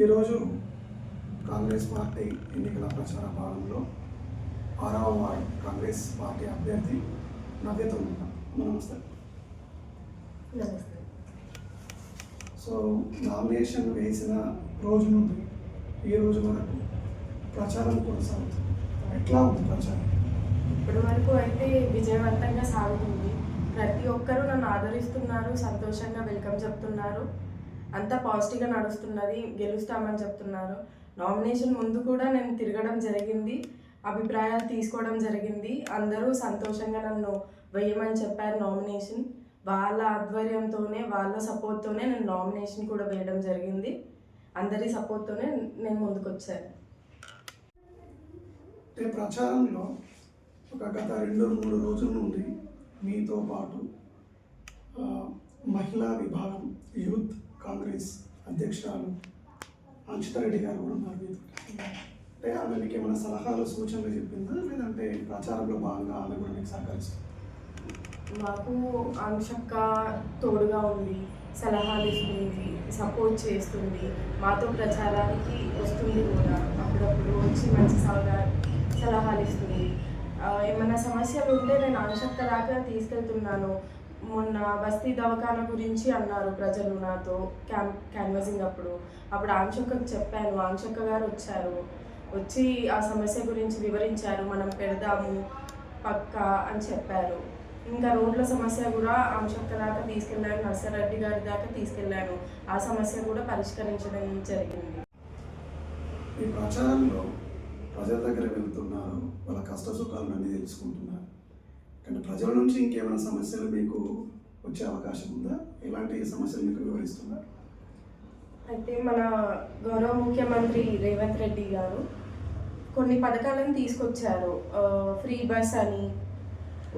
ఈరోజు కాంగ్రెస్ పార్టీ ఎన్నికల ప్రచార భాగంలో ఆరవ వార్డు కాంగ్రెస్ పార్టీ అభ్యర్థి నవ్యతో నమస్తే. సో నామినేషన్ వేసిన రోజు నుండి ఈ రోజు వరకు ప్రచారం కొనసాగుతుంది. ఎట్లా ఉంది ప్రచారం? ఇప్పటి వరకు అయితే విజయవంతంగా సాగుతుంది. ప్రతి ఒక్కరూ నన్ను ఆదరిస్తున్నారు సంతోషంగా వెల్కమ్ చెప్తున్నారు. అంతా పాజిటివ్గా నడుస్తున్నది గెలుస్తామని చెప్తున్నారు. నామినేషన్ ముందు కూడా నేను తిరగడం జరిగింది అభిప్రాయాలు తీసుకోవడం జరిగింది. అందరూ సంతోషంగా నన్ను వేయమని చెప్పారు నామినేషన్. వాళ్ళ ఆధ్వర్యంతోనే వాళ్ళ సపోర్ట్తోనే నేను నామినేషన్ కూడా వేయడం జరిగింది. అందరి సపోర్ట్తోనే నేను ముందుకు వచ్చాను అంటే ప్రచారంలో ఒక గత రెండు మూడు రోజుల నుండి మీతో పాటు మహిళా విభాగం యూత్ కాంగ్రెస్ అధ్యక్షురాలు అంచిత రెడ్డి గారు కూడా ఉన్నారు మీతో. అంటే ఆమె మీకు ఏమైనా సలహాలు సూచనలు చెప్పిందా లేదంటే ప్రచారంలో భాగంగా ఆమె కూడా మీకు సహకరిస్తుంది? మాకు అంశక్క తోడుగా ఉంది సలహాలు ఇస్తుంది సపోర్ట్ చేస్తుంది. మాతో ప్రచారానికి వస్తుంది కూడా. అప్పుడప్పుడు వచ్చి మంచి సలహా సలహాలు ఇస్తుంది. ఏమైనా సమస్యలు ఉంటే నేను అంశక్క దాకా తీసుకెళ్తున్నాను. మొన్న బస్తీ దవాఖాన గురించి అన్నారు ప్రజలు నాతో క్యాం క్యాన్వసింగ్ అప్పుడు. అప్పుడు ఆంశక్కకు చెప్పాను ఆంశక్క గారు వచ్చారు. వచ్చి ఆ సమస్య గురించి వివరించారు మనం పెడదాము పక్క అని చెప్పారు. ఇంకా రోడ్ల సమస్య కూడా అంశక్క దాకా తీసుకెళ్ళాను నర్సరెడ్డి గారి దాకా తీసుకెళ్ళాను. ఆ సమస్య కూడా పరిష్కరించడం జరిగింది. ఈ ప్రచారంలో ప్రజల దగ్గర వెళ్తున్నారు వాళ్ళ కష్ట సుఖాలను అన్నీ తెలుసుకుంటున్నారు. కానీ ప్రజల నుంచి ఇంకేమైనా సమస్యలు మీకు వచ్చే అవకాశం ఉందా? ఎలాంటి సమస్యలు మీకు వివరిస్తుందా అయితే మన గౌరవ ముఖ్యమంత్రి రేవంత్ రెడ్డి గారు కొన్ని పథకాలను తీసుకొచ్చారు. ఫ్రీ బస్ అని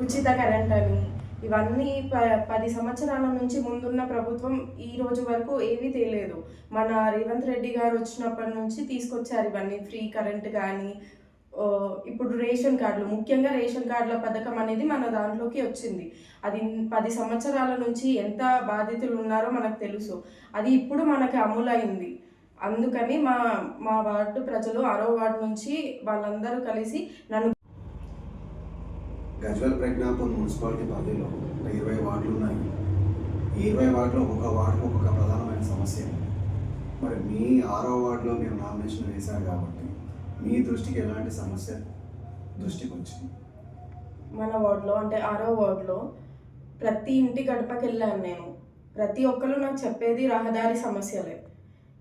ఉచిత కరెంట్ అని ఇవన్నీ ప పది సంవత్సరాల నుంచి ముందున్న ప్రభుత్వం ఈ రోజు వరకు ఏమీ తెలియదు మన రేవంత్ రెడ్డి గారు వచ్చినప్పటి నుంచి తీసుకొచ్చారు ఇవన్నీ. ఫ్రీ కరెంట్ కానీ ఇప్పుడు రేషన్ కార్డులు ముఖ్యంగా రేషన్ కార్డుల పథకం అనేది మన దాంట్లోకి వచ్చింది. అది పది సంవత్సరాల నుంచి ఎంత బాధితులు ఉన్నారో మనకు తెలుసు. అది ఇప్పుడు మనకి అమలైంది. అందుకని మా మా వార్డు ప్రజలు ఆరో వార్డు నుంచి వాళ్ళందరూ కలిసి నన్ను గజ్వల్ ప్రజ్ఞాపూర్ మున్సిపాలిటీ పరిధిలో ఇరవై వార్డులు ఉన్నాయి. ఇరవై వార్డులో ఒక్కొక్క వార్డుకు ఒక్కొక్క ప్రధానమైన సమస్య మరి మీ ఆరో వార్డులో మీరు నామినేషన్ వేశారు కాబట్టి మీ దృష్టికి ఎలాంటి సమస్య దృష్టికి వచ్చింది మన వార్డులో అంటే ఆరో వార్డులో ప్రతి ఇంటి గడపకి వెళ్ళాను నేను. ప్రతి ఒక్కరు నాకు చెప్పేది రహదారి సమస్యలే.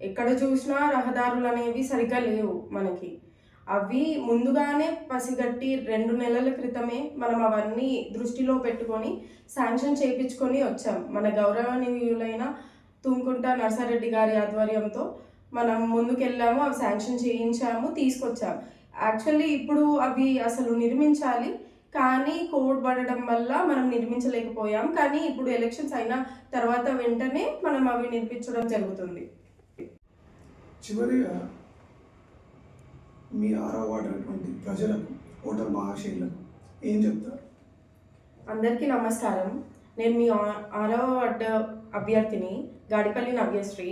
ఎక్కడ చూసినా రహదారులు అనేవి సరిగ్గా లేవు మనకి. అవి ముందుగానే పసిగట్టి రెండు నెలల క్రితమే మనం అవన్నీ దృష్టిలో పెట్టుకొని శాంక్షన్ చేయించుకొని వచ్చాం. మన గౌరవనీయులైన తుమ్కుంట నర్సారెడ్డి గారి ఆధ్వర్యంతో మనం ముందుకెళ్ళాము అవి శాంక్షన్ చేయించాము తీసుకొచ్చాము. యాక్చువల్లీ ఇప్పుడు అవి అసలు నిర్మించాలి కానీ కోడ్ పడడం వల్ల మనం నిర్మించలేకపోయాం. కానీ ఇప్పుడు ఎలక్షన్స్ అయిన తర్వాత వెంటనే మనం అవి నిర్మించడం జరుగుతుంది. చివరిగా మీ ఆరో వార్డు అటువంటి ప్రజలకు ఓటర్ మహాశైలకు ఏం చెప్తారు? అందరికీ నమస్కారం. నేను మీ ఆరవ అభ్యర్థిని గాడిపల్లి నవ్యశ్రీ.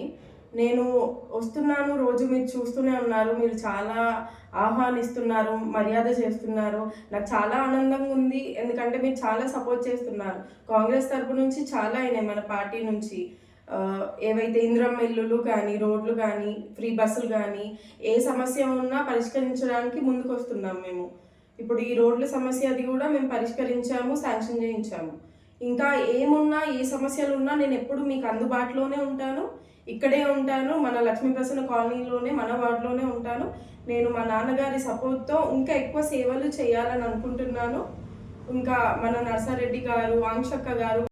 నేను వస్తున్నాను రోజు మీరు చూస్తూనే ఉన్నారు మీరు చాలా ఆహ్వానిస్తున్నారు మర్యాద చేస్తున్నారు. నాకు చాలా ఆనందంగా ఉంది ఎందుకంటే మీరు చాలా సపోర్ట్ చేస్తున్నారు. కాంగ్రెస్ తరపు నుంచి చాలా అయినాయి మన పార్టీ నుంచి. ఏవైతే ఇంద్రం ఇల్లులు కానీ రోడ్లు కానీ ఫ్రీ బస్సులు కానీ ఏ సమస్య ఉన్నా పరిష్కరించడానికి ముందుకు వస్తున్నాం మేము. ఇప్పుడు ఈ రోడ్ల సమస్య అది కూడా మేము పరిష్కరించాము శాంక్షన్ చేయించాము. ఇంకా ఏమున్నా ఏ సమస్యలు ఉన్నా నేను ఎప్పుడు మీకు అందుబాటులోనే ఉంటాను. ఇక్కడే ఉంటాను. మన లక్ష్మీప్రసన్న కాలనీలోనే మన వార్డులోనే ఉంటాను. నేను మా నాన్నగారి సపోర్ట్తో ఇంకా ఎక్కువ సేవలు చేయాలని అనుకుంటున్నాను. ఇంకా మన నర్సారెడ్డి గారు ఆంక్షక్క గారు